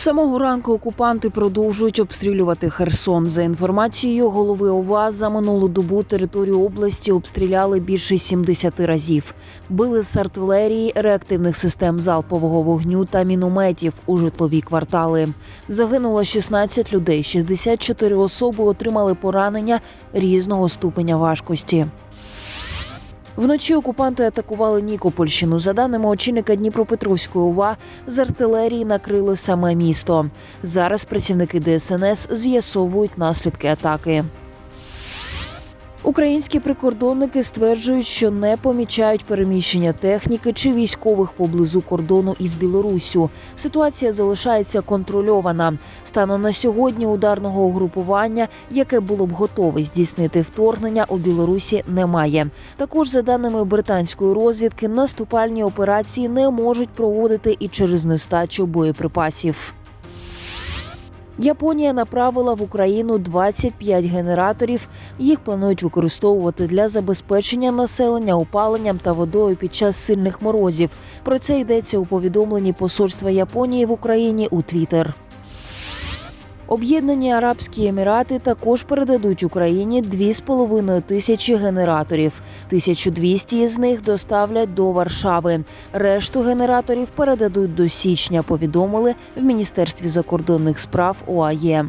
самого ранку окупанти продовжують обстрілювати Херсон. За інформацією голови ОВА, за минулу добу територію області обстріляли більше 70 разів. Били з артилерії, реактивних систем залпового вогню та мінометів у житлові квартали. Загинуло 16 людей, 64 особи отримали поранення різного ступеня важкості. Вночі окупанти атакували Нікопольщину. За даними очільника Дніпропетровської ОВА, з артилерії накрили саме місто. Зараз працівники ДСНС з'ясовують наслідки атаки. Українські прикордонники стверджують, що не помічають переміщення техніки чи військових поблизу кордону із Білоруссю. Ситуація залишається контрольована. Станом на сьогодні ударного угрупування, яке було б готове здійснити вторгнення, у Білорусі немає. Також, за даними британської розвідки, наступальні операції не можуть проводити і через нестачу боєприпасів. Японія направила в Україну 25 генераторів. Їх планують використовувати для забезпечення населення опаленням та водою під час сильних морозів. Про це йдеться у повідомленні посольства Японії в Україні у Твіттер. Об'єднані Арабські Емірати також передадуть Україні 2,5 тисячі генераторів. 1200 із них доставлять до Варшави. Решту генераторів передадуть до січня. Повідомили в Міністерстві закордонних справ ОАЄ.